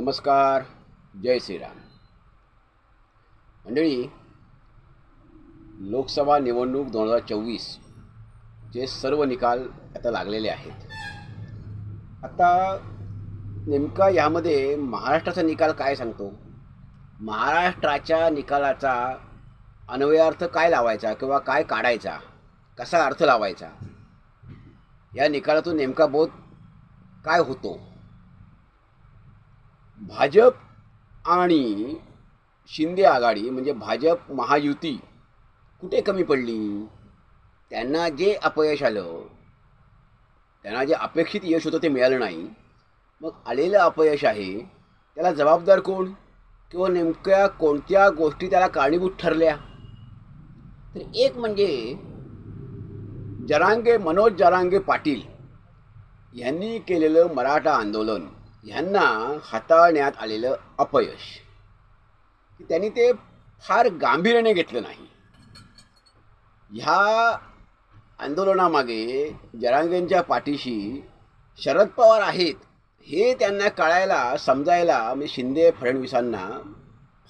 नमस्कार जय श्रीराम. मंडळी लोकसभा निवडणूक दोन हजार चोवीसचे सर्व निकाल आता लागलेले आहेत. आता नेमका यामध्ये महाराष्ट्राचा निकाल काय सांगतो? महाराष्ट्राच्या निकालाचा अन्वयार्थ काय लावायचा किंवा काय काढायचा? कसा अर्थ लावायचा? या निकालातून नेमका बोध काय होतो? भाजप आणि शिंदे आघाडी म्हणजे भाजप महायुती कुठे कमी पडली? त्यांना जे अपयश आलं त्यांना जे अपेक्षित यश होतं ते मिळालं नाही. मग आलेलं अपयश आहे त्याला जबाबदार कोण? किंवा नेमक्या कोणत्या गोष्टी त्याला कारणीभूत ठरल्या? तर एक म्हणजे जरांगे मनोज जरांगे पाटील यांनी केलेलं मराठा आंदोलन. ह्यांना हाताळण्यात आलेलं अपयश. की त्यांनी ते फार गांभीर्याने घेतलं नाही. ह्या आंदोलनामागे जरांगेंच्या पाठीशी शरद पवार आहेत हे त्यांना कळायला समजायला म्हणजे शिंदे फडणवीसांना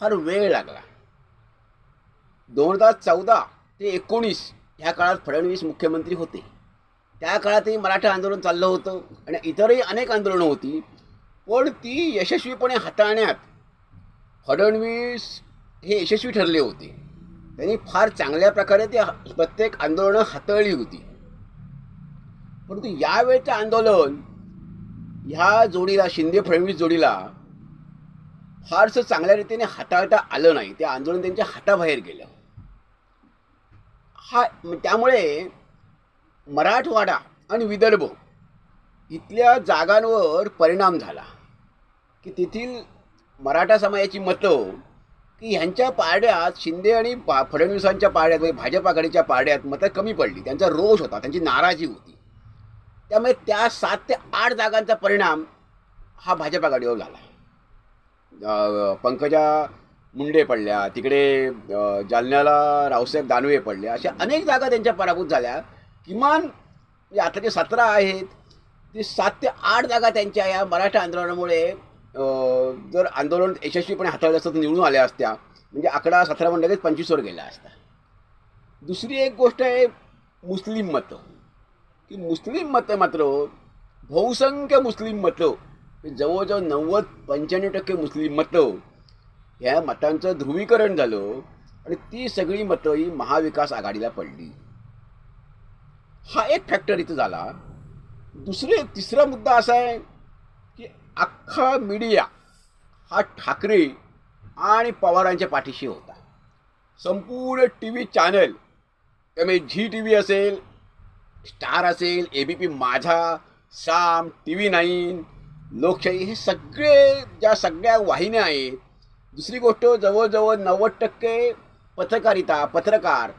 फार वेळ लागला. दोन हजार चौदा ते एकोणीस ह्या काळात फडणवीस मुख्यमंत्री होते. त्या काळातही मराठा आंदोलन चाललं होतं आणि इतरही अनेक आंदोलनं होती. पण ती यशस्वीपणे हाताळण्यात फडणवीस हे यशस्वी ठरले होते. त्यांनी फार चांगल्या प्रकारे ते प्रत्येक आंदोलनं हाताळली होती. परंतु यावेळचं आंदोलन ह्या जोडीला शिंदे फडणवीस जोडीला फारसं चांगल्या रीतीने हाताळता आलं नाही. ते आंदोलन त्यांच्या हाताबाहेर गेलं. हा त्यामुळे मराठवाडा आणि विदर्भ इथल्या जागांवर परिणाम झाला. की तेथील मराठा समाजाची मतं की ह्यांच्या पारड्यात शिंदे आणि पा फडणवीसांच्या पारड्यात म्हणजे भाजप आघाडीच्या पारड्यात मतं कमी पडली. त्यांचा रोष होता त्यांची नाराजी होती. त्यामुळे त्या सात ते आठ जागांचा परिणाम हा भाजप आघाडीवर झाला. पंकजा मुंडे पडल्या तिकडे जालन्याला रावसाहेब दानवे पडल्या अशा अनेक जागा त्यांच्या पराभूत झाल्या. किमान म्हणजे आता जे सतरा आहेत ते सात ते आठ जागा त्यांच्या या मराठा आंदोलनामुळे जर आंदोलन यशस्वीपणे हाताळलं असतं तर निवडून आल्या असत्या. म्हणजे आकडा सतरा म्हणजे पंचवीसवर गेला असता. दुसरी एक गोष्ट आहे मुस्लिम मतं. की मुस्लिम मतं मात्र बहुसंख्य मुस्लिम मतं जवळजवळ नव्वद पंच्याण्णव टक्के मुस्लिम मतं ह्या मतांचं ध्रुवीकरण झालं आणि ती सगळी मतं ही महाविकास आघाडीला पडली. हा एक फॅक्टर इथं झाला. दुसरे तिसरा मुद्दा असा आहे की अख्खा मीडिया हा ठाकरे आणि पवारांच्या पाठीशी होता. संपूर्ण टी व्ही चॅनल त्यामुळे झी टी व्ही असेल स्टार असेल ए बी पी माझा साम टी व्ही नाईन लोकशाही हे सगळे ज्या सगळ्या वाहिन्या आहेत दुसरी गोष्ट जवळजवळ नव्वद टक्के पत्रकारिता पत्रकार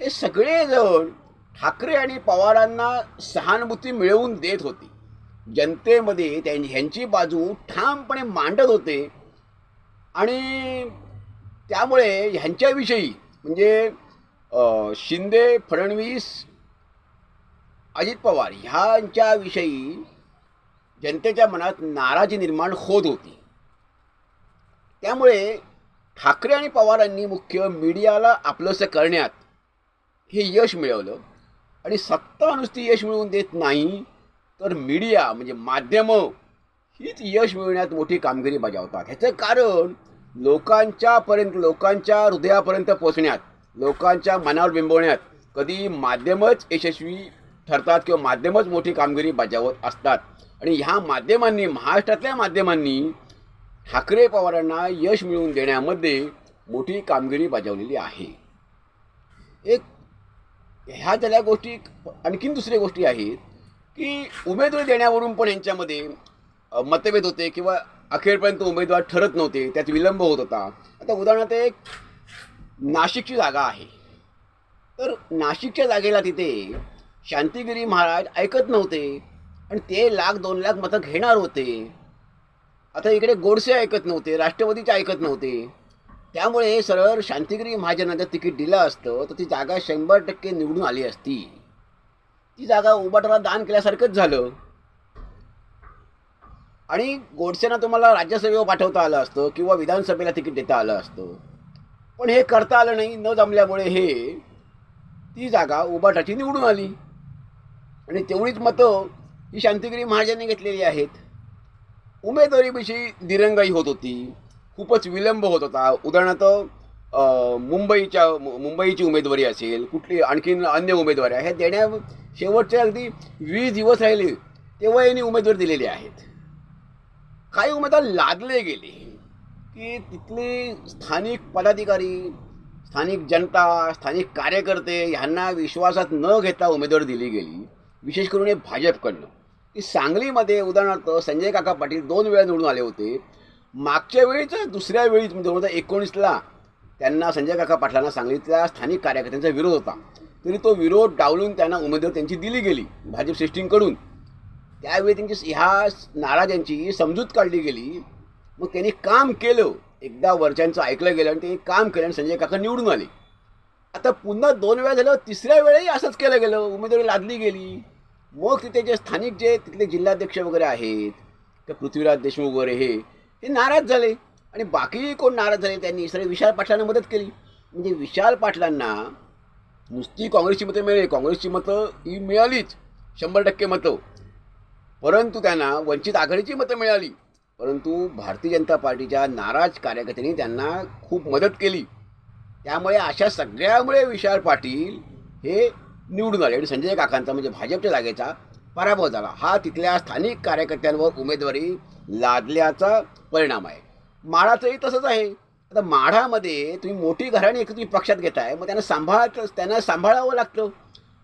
हे सगळेजण ठाकरे आणि पवारांना सहानुभूती मिळवून देत होती. जनतेमध्ये त्यां ह्यांची बाजू ठामपणे मांडत होते. आणि त्यामुळे ह्यांच्याविषयी म्हणजे शिंदे फडणवीस अजित पवार ह्यांच्याविषयी जनतेच्या मनात नाराजी निर्माण होत होती. त्यामुळे ठाकरे आणि पवारांनी मुख्य मीडियाला आपलंसं करण्यात हे यश मिळवलं. आणि सत्ता नुसती यश मिळवून देत नाही तर मीडिया म्हणजे माध्यमं हीच यश मिळवण्यात मोठी कामगिरी बजावतात. ह्याचं कारण लोकांच्यापर्यंत लोकांच्या हृदयापर्यंत पोचण्यात लोकांच्या मनावर बिंबवण्यात कधी माध्यमच यशस्वी ठरतात किंवा माध्यमच मोठी कामगिरी बजावत असतात. आणि ह्या माध्यमांनी महाराष्ट्रातल्या माध्यमांनी ठाकरे पवारांना यश मिळवून देण्यामध्ये मोठी कामगिरी बजावलेली आहे. एक ह्या झाल्या गोष्टी आणखीन दुसऱ्या गोष्टी आहेत की उमेदवारी देण्यावरून पण यांच्यामध्ये मतभेद होते किंवा अखेरपर्यंत उमेदवार ठरत नव्हते त्यात विलंब होत होता. आता उदाहरणार्थ एक नाशिकची जागा आहे. तर नाशिकच्या जागेला तिथे शांतिगिरी महाराज ऐकत नव्हते आणि ते लाख दोन लाख मतं घेणार होते. आता इकडे गोडसे ऐकत नव्हते राष्ट्रवादीचे ऐकत नव्हते. त्यामुळे सरळ शांतिगिरी महाजनांना तिकीट दिलं असतं तर ती जागा शंभर टक्के निवडून आली असती. ती जागा उबाटाला दान केल्यासारखंच झालं. आणि गोडसेना तुम्हाला राज्यसभेवर पाठवता आलं असतं किंवा विधानसभेला तिकीट देता आलं असतं. पण हे करता आलं नाही न जमल्यामुळे हे ती जागा उबाटाची निवडून आली. आणि तेवढीच मतं ही शांतिगिरी महाराजांनी घेतलेली आहेत. उमेदवारीविषयी दिरंगाई होत होती. खूपच विलंब होत होता. उदाहरणार्थ मुंबईच्या मुंबईची उमेदवारी असेल कुठली आणखीन अन्य उमेदवारी आहे देण्या शेवटचे अगदी वीस दिवस राहिले तेव्हा यांनी उमेदवारी दिलेली आहेत. काही उमेदवार लादले गेले की तिथले स्थानिक पदाधिकारी स्थानिक जनता स्थानिक कार्यकर्ते ह्यांना विश्वासात न घेता उमेदवारी दिली गेली विशेष करून हे भाजपकडनं. की सांगलीमध्ये उदाहरणार्थ संजय काका पाटील दोन वेळा निवडून आले होते. मागच्या वेळीच दुसऱ्या वेळीच म्हणजे दोन हजार एकोणीसला. त्यांना संजय काका पाटलांना सांगलीतल्या स्थानिक कार्यकर्त्यांचा विरोध होता. तरी तो विरोध डावलून त्यांना उमेदवार त्यांची दिली गेली भाजप श्रेष्ठींकडून. त्यावेळी त्यांची ह्या नाराजांची समजूत काढली गेली. मग त्यांनी काम केलं. एकदा वरच्यांचं ऐकलं गेलं आणि त्यांनी काम केलं आणि संजय काका निवडून आले. आता पुन्हा दोन वेळा झालं तिसऱ्या वेळेही असंच केलं गेलं. उमेदवारी लादली गेली. मग तिथे जे स्थानिक जे तिथले जिल्हाध्यक्ष वगैरे आहेत त्या पृथ्वीराज देशमुख वगैरे हे हे नाराज झाले. आणि बाकी कोण नाराज झाले त्यांनी सगळे विशाल पाटलांना मदत केली. म्हणजे विशाल पाटलांना नुसती काँग्रेसची मतं मिळाली काँग्रेसची मतं ही मिळालीच. शंभर टक्के मतं. परंतु त्यांना वंचित आघाडीची मतं मिळाली. परंतु भारतीय जनता पार्टीच्या नाराज कार्यकर्त्यांनी त्यांना खूप मदत केली. त्यामुळे अशा सगळ्यामुळे विशाल पाटील हे निवडून आले. आणि संजय काकांचा म्हणजे भाजपच्या जागेचा पराभव झाला. हा तिथल्या स्थानिक कार्यकर्त्यांवर उमेदवारी लादल्याचा परिणाम आहे. माढाचंही तसंच आहे. आता माढामध्ये तुम्ही मोठी घराणी एक तुम्ही पक्षात घेताय मग त्यांना सांभाळ त्यांना सांभाळावं लागतं.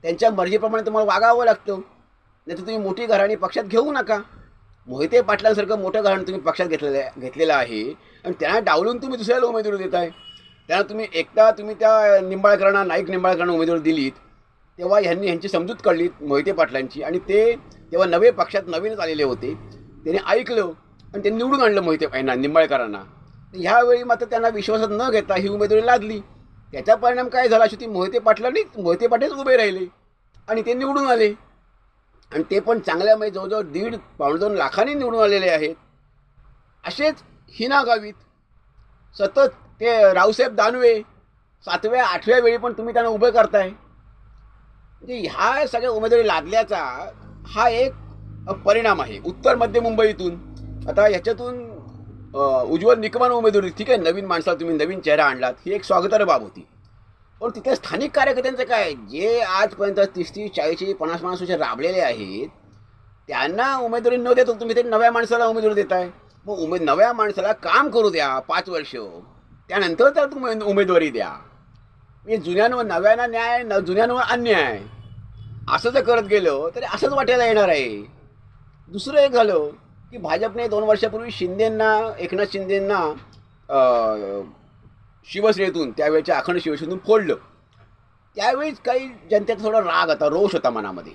त्यांच्या मर्जीप्रमाणे तुम्हाला वागावं लागतं. नाही तर तुम्ही मोठी घराणी पक्षात घेऊ नका. मोहिते पाटलांसारखं मोठं घराणं तुम्ही पक्षात घेतलेलं आहे घेतलेलं आहे. आणि त्यांना डावलून तुम्ही दुसऱ्याला उमेदवारी देताय. त्यांना तुम्ही एकदा तुम्ही त्या निंबाळकरांना नाईक निंबाळकरांना उमेदवारी दिलीत तेव्हा ह्यांनी ह्यांची समजूत काढली मोहिते पाटलांची. आणि ते तेव्हा नवे पक्षात नवीनच आलेले होते. त्यांनी ऐकलं. आणि त्यांनी निवडून आणलं मोहिते यांना निंबाळकरांना. ह्यावेळी मात्र त्यांना विश्वासात न घेता ही उमेदवारी लादली. त्याचा परिणाम काय झाला शेवटी मोहिते पाटलांनी मोहिते पाटीलच उभे राहिले आणि ते निवडून आले. आणि ते पण चांगल्या म्हणजे जवळजवळ दीड पावणे दोन लाखांनी निवडून आलेले आहेत. असेच हिना गावीत सतत ते रावसाहेब दानवे सातव्या आठव्या वेळी पण तुम्ही त्यांना उभे करताय. म्हणजे ह्या सगळ्या उमेदवारी लादल्याचा हा एक परिणाम आहे. उत्तर मध्य मुंबईतून. आता ह्याच्यातून उज्ज्वल निकमान उमेदवारी ठीक आहे नवीन माणसाला तुम्ही नवीन चेहरा आणलात. ही एक स्वागतार्ह बाब होती. पण तिथे स्थानिक कार्यकर्त्यांचं काय? जे आजपर्यंत तीस तीस चाळीस पन्नास पन्नास वर्ष राबलेले आहेत त्यांना उमेदवारी न देतो तुम्ही ते नव्या माणसाला उमेदवारी देताय. मग उमेद नव्या माणसाला काम करू द्या पाच वर्ष. त्यानंतर तर तुम्ही उमेदवारी द्या. म्हणजे जुन्यांवर नव्यानं न्याय न जुन्यांवर अन्याय. असं जर करत गेलो तरी असंच वाटायला येणार आहे. दुसरं एक झालं की भाजपने दोन वर्षापूर्वी शिंदेंना एकनाथ शिंदेंना शिवसेनेतून त्यावेळेच्या अखंड शिवसेनेतून फोडलं. त्यावेळीच काही जनतेचा थोडा राग होता रोष होता मनामध्ये.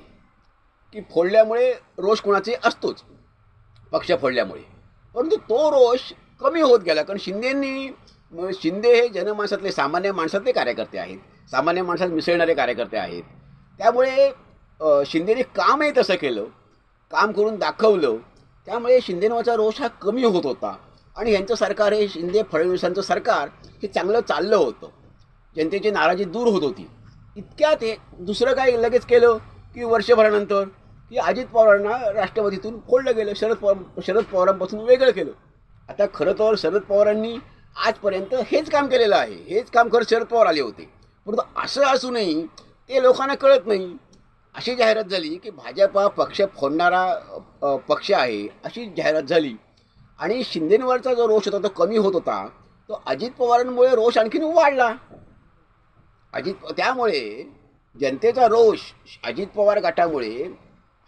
की फोडल्यामुळे रोष कोणाचे? असतोच. पक्ष फोडल्यामुळे. परंतु तो रोष कमी होत गेला कारण शिंदेंनी शिंदे हे जनमानसातले सामान्य माणसातले कार्यकर्ते आहेत. सामान्य माणसात मिसळणारे कार्यकर्ते आहेत. त्यामुळे शिंदेने कामही तसं केलं. काम करून दाखवलं. त्यामुळे शिंदेनावाचा रोष हा कमी होत होता. आणि यांचं सरकार हे शिंदे फडणवीसांचं सरकार हे चांगलं चाललं होतं. जनतेची नाराजी दूर होत होती. इतक्यात हे दुसरं काय लगेच केलं की वर्षभरानंतर की अजित पवारांना राष्ट्रवादीतून फोडलं गेलं. शरद पवार शरद पवारांपासून वेगळं केलं. आता खरं तर शरद पवारांनी आजपर्यंत हेच काम केलेलं आहे. हेच काम खरं शरद पवार आले होते. परंतु असं असूनही ते लोकांना कळत नाही. अशी जाहिरात झाली की भाजप पक्ष फोडणारा पक्ष आहे अशी जाहिरात झाली. आणि शिंदेंवरचा जो रोष होता तो कमी होत होता. तो अजित पवारांमुळे रोष आणखीन वाढला. अजित त्यामुळे जनतेचा रोष अजित पवार गटामुळे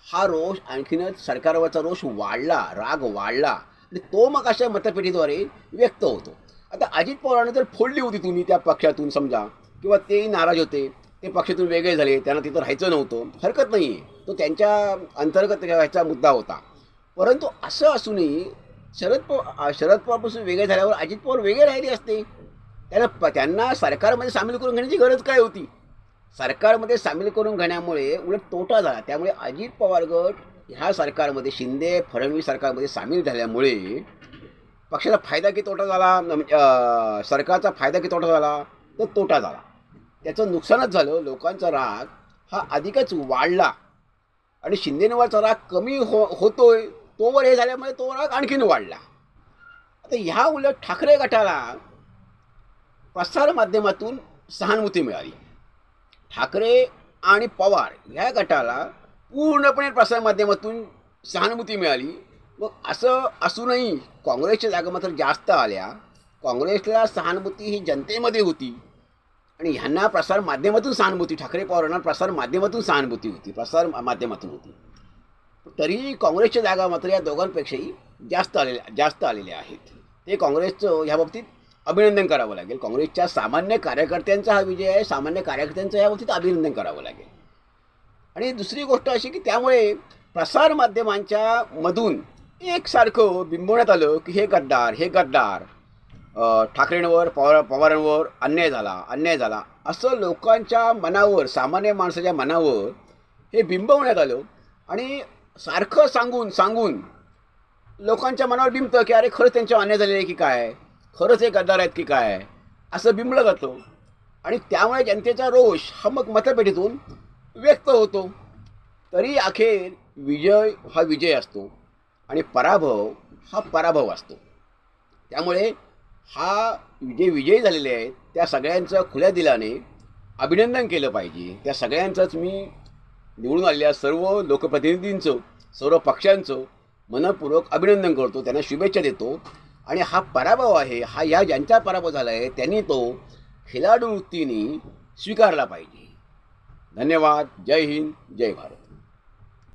हा रोष आणखीनच सरकारवरचा रोष वाढला राग वाढला. आणि तो मग अशा मतपेटीद्वारे व्यक्त होतो. आता अजित पवारांना जर फोडली होती तुम्ही त्या पक्षातून समजा किंवा तेही नाराज होते ते पक्षातून वेगळे झाले त्यांना तिथं राहायचं नव्हतं. हरकत नाही आहे तो त्यांच्या अंतर्गत ह्याचा मुद्दा होता. परंतु असं असूनही शरद पवार शरद पवारपासून वेगळे झाल्यावर अजित पवार वेगळे राहिले असते. त्यांना प त्यांना सरकारमध्ये सामील करून घेण्याची गरज काय होती? सरकारमध्ये सामील करून घेण्यामुळे उलट तोटा झाला. त्यामुळे अजित पवार गट ह्या सरकारमध्ये शिंदे फडणवीस सरकारमध्ये सामील झाल्यामुळे पक्षाला फायदा की तोटा झाला? म्हणजे, सरकारचा फायदा की तोटा झाला? तर तोटा झाला. त्याचं नुकसानच झालं. लोकांचा राग हा अधिकच वाढला. आणि शिंदेनवरचा राग कमी हो होतोय. तोवर हे झाल्यामुळे तो राग आणखीन वाढला. आता ह्या उलट ठाकरे गटाला प्रसारमाध्यमातून सहानुभूती मिळाली. ठाकरे आणि पवार ह्या गटाला पूर्णपणे प्रसारमाध्यमातून सहानुभूती मिळाली. मग असं असूनही काँग्रेसच्या जागा मात्र जास्त आल्या. काँग्रेसला सहानुभूती ही जनतेमध्ये होती. आणि ह्यांना प्रसार माध्यमातून सहानुभूती. ठाकरे पवारांना प्रसार माध्यमातून सहानुभूती होती. प्रसार माध्यमातून होती. तरीही काँग्रेसच्या जागा मात्र या दोघांपेक्षाही जास्त आलेल्या जास्त आलेल्या आहेत. ते काँग्रेसचं ह्या बाबतीत अभिनंदन करावं लागेल. काँग्रेसच्या सामान्य कार्यकर्त्यांचा हा विजय आहे. सामान्य कार्यकर्त्यांचं या बाबतीत अभिनंदन करावं लागेल. आणि दुसरी गोष्ट अशी की त्यामुळे प्रसारमाध्यमांच्या मधून एकसारखं बिंबवण्यात आलं की हे गद्दार हे गद्दार. ठाकरेंवर पवार पवारांवर अन्याय झाला अन्याय झाला. असं लोकांच्या मनावर सामान्य माणसाच्या मनावर हे बिंबवण्यात आलं. आणि सारखं सांगून सांगून लोकांच्या मनावर बिंबतं की अरे खरंच त्यांच्यावर अन्याय झालेला आहे की काय? खरंच हे गद्दार आहेत की काय? असं बिंबलं जातं. आणि त्यामुळे जनतेचा रोष हा मग मतपेटीतून व्यक्त होतो. तरी अखेर विजय हा विजय असतो. आणि पराभव हा पराभव असतो. त्यामुळे हा जे विजयी झालेले आहेत त्या सगळ्यांचं खुल्या दिलाने अभिनंदन केलं पाहिजे. त्या सगळ्यांचंच मी निवडून आलेल्या सर्व लोकप्रतिनिधींचं सर्व पक्षांचं मनपूर्वक अभिनंदन करतो त्यांना शुभेच्छा देतो. आणि हा पराभव आहे हा या ज्यांचा पराभव झाला आहे त्यांनी तो खिलाडू वृत्तीने स्वीकारला पाहिजे. धन्यवाद. जय हिंद जय भारत.